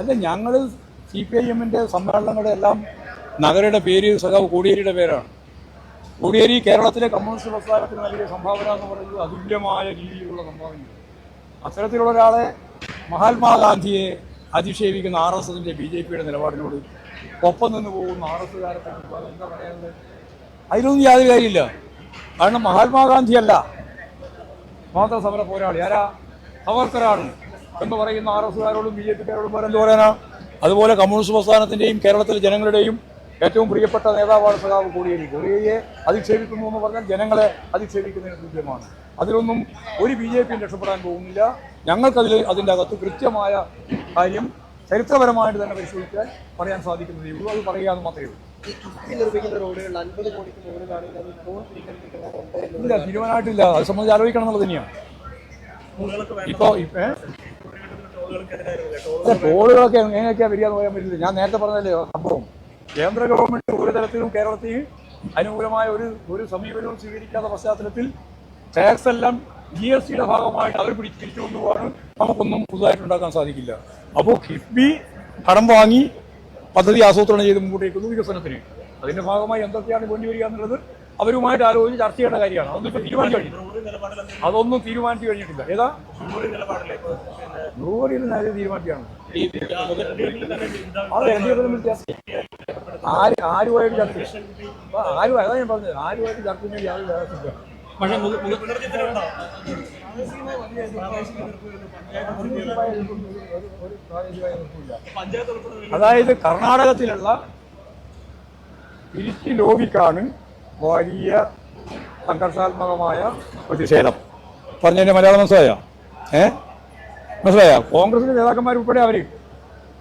അല്ല ഞങ്ങൾ C P I എമ്മിന്റെ സമ്മേളനങ്ങളുടെ എല്ലാം നഗരയുടെ പേര് സഖാവ് കോടിയേരിയുടെ പേരാണ്. കോടിയേരി കേരളത്തിലെ കമ്മ്യൂണിസ്റ്റ് പ്രസ്ഥാനത്തിന് നൽകിയ സംഭാവന എന്ന് പറയുന്നത് അതുല്യമായ രീതിയിലുള്ള സംഭാവനയാണ്. അത്തരത്തിലുള്ള ഒരാളെ മഹാത്മാഗാന്ധിയെ അധിക്ഷേപിക്കുന്ന ആർ എസ് എസിന്റെ ബി ജെ പിയുടെ നിലപാടിനോട് ഒപ്പം നിന്ന് പോകുന്ന ആർ എസ് കാരത്തെ എന്താ പറയുന്നത് അതിലൊന്നും യാതൊരു കാര്യമില്ല. കാരണം മഹാത്മാഗാന്ധിയല്ല. സ്വാതന്ത്ര്യ സമര പോരാളി. ആരാ? സവർക്കറാണ് എന്ന് പറയുന്ന ആർ എസുകാരോടും ബി ജെ പിക്കാരോടും പറയാൻ പറയാനാ? അതുപോലെ കമ്മ്യൂണിസ്റ്റ് പ്രസ്ഥാനത്തിന്റെയും കേരളത്തിലെ ജനങ്ങളുടെയും ഏറ്റവും പ്രിയപ്പെട്ട നേതാവാണ് സഖാവ് കോടിയേരി. കോടിയേരിയെ അധിക്ഷേപിക്കുന്നു എന്ന് പറഞ്ഞാൽ ജനങ്ങളെ അധിക്ഷേപിക്കുന്നതിന് തുല്യമാണ്. അതിലൊന്നും ഒരു ബി ജെ പിയും രക്ഷപ്പെടാൻ പോകുന്നില്ല. ഞങ്ങൾക്കതിൽ അതിന്റെ അകത്ത് കൃത്യമായ കാര്യം ചരിത്രപരമായിട്ട് തന്നെ പരിശോധിച്ചാൽ പറയാൻ സാധിക്കുന്നതേ ഉള്ളൂ. അത് പറയുക എന്ന് മാത്രമേ ഉള്ളൂ. ഇല്ല തീരുമാനമായിട്ടില്ല. അത് സംബന്ധിച്ച് ആലോചിക്കണം എന്നുള്ളത് തന്നെയാണ്. ഇപ്പോൾ ഇപ്പ- ടോളുകളൊക്കെ എങ്ങനെയൊക്കെയാ വരിക എന്ന് പറയാൻ പറ്റില്ല. ഞാൻ നേരത്തെ പറഞ്ഞല്ലേ സംഭവം. കേന്ദ്ര ഗവൺമെന്റ് ഒരു തരത്തിലും കേരളത്തിൽ അനുകൂലമായ ഒരു ഒരു സമീപനവും സ്വീകരിക്കാത്ത പശ്ചാത്തലത്തിൽ ടാക്സ് എല്ലാം ജി എസ് ടിയുടെ ഭാഗമായിട്ട് അവർ പിടിച്ചിരിച്ചു കൊണ്ടുപോകാൻ നമുക്കൊന്നും പുതുതായിട്ട് ഉണ്ടാക്കാൻ സാധിക്കില്ല. അപ്പോൾ കിഫ്ബി കടം വാങ്ങി പദ്ധതി ആസൂത്രണം ചെയ്ത് മുമ്പോട്ടേക്കുന്നു വികസനത്തിന്. അതിന്റെ ഭാഗമായി എന്തൊക്കെയാണ് വേണ്ടി വരിക എന്നുള്ളത് അവരുമായിട്ട് ആലോചിച്ച് ചർച്ച ചെയ്യേണ്ട കാര്യമാണ്. അതൊന്നും തീരുമാനിച്ചു കഴിഞ്ഞിട്ടില്ല. അതൊന്നും തീരുമാനിച്ചു കഴിഞ്ഞിട്ടില്ല. ഏതാ? നൂറിൽ നേരെ തീരുമാനിക്കുകയാണ്. അത് എന്തെങ്കിലും വ്യത്യാസം ആര് ആരുമായിട്ട് ചർച്ച ആരും അതാ ഞാൻ പറഞ്ഞത്. ആരുമായിട്ട് ചർച്ച ചെയ്യാൻ യാതൊരു വ്യത്യാസമില്ല. പക്ഷേ അതായത് കർണാടകത്തിലുള്ള തിരിച്ച് ലോബിക്കാണ് വലിയ സംഘർഷാത്മകമായ പ്രതിഷേധം പറഞ്ഞതിന്റെ മലയാളം മനസ്സിലായോ? ഏ? മനസ്സിലായോ? കോൺഗ്രസിന്റെ നേതാക്കന്മാർ ഉൾപ്പെടെ അവർ.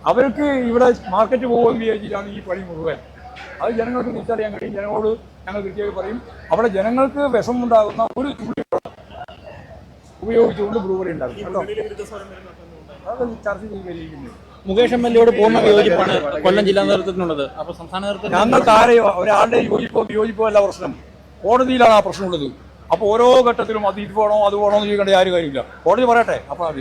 അവർക്ക് ഇവിടെ മാർക്കറ്റ് പോകുമെന്ന് വിചാരിച്ചിട്ടാണ് ഈ പണി മുഴുവൻ. അത് ജനങ്ങൾക്ക് തിരിച്ചറിയാൻ കഴിയും. ജനങ്ങളോട് ഞങ്ങൾ കൃത്യമായി പറയും. അവിടെ ജനങ്ങൾക്ക് വിഷമുണ്ടാകുന്ന ഒരു തുള്ളി ഉപയോഗിച്ചുകൊണ്ട് ബ്രൂവറി ഉണ്ടാകും. കേട്ടോ? മുകേഷ് എം എൽ എയോട് പൂർണ വിയോജിപ്പാണ് കൊല്ലം ജില്ലാ നേതൃത്വത്തിനുള്ളത്. അപ്പൊ സംസ്ഥാന നേതൃത്വം ഞങ്ങൾക്ക് ആരെയോ ഒരാളുടെ യോജിപ്പോ വിയോജിപ്പോ അല്ല പ്രശ്നം. കോടതിയിലാണ് ആ പ്രശ്നമുള്ളത്. അപ്പോൾ ഓരോ ഘട്ടത്തിലും അത് ഇത് വേണോ അത് വേണോ എന്ന് ചോദിക്കേണ്ട ആരും കാര്യമില്ല. കോടതി പറയട്ടെ അപ്പോൾ അത്.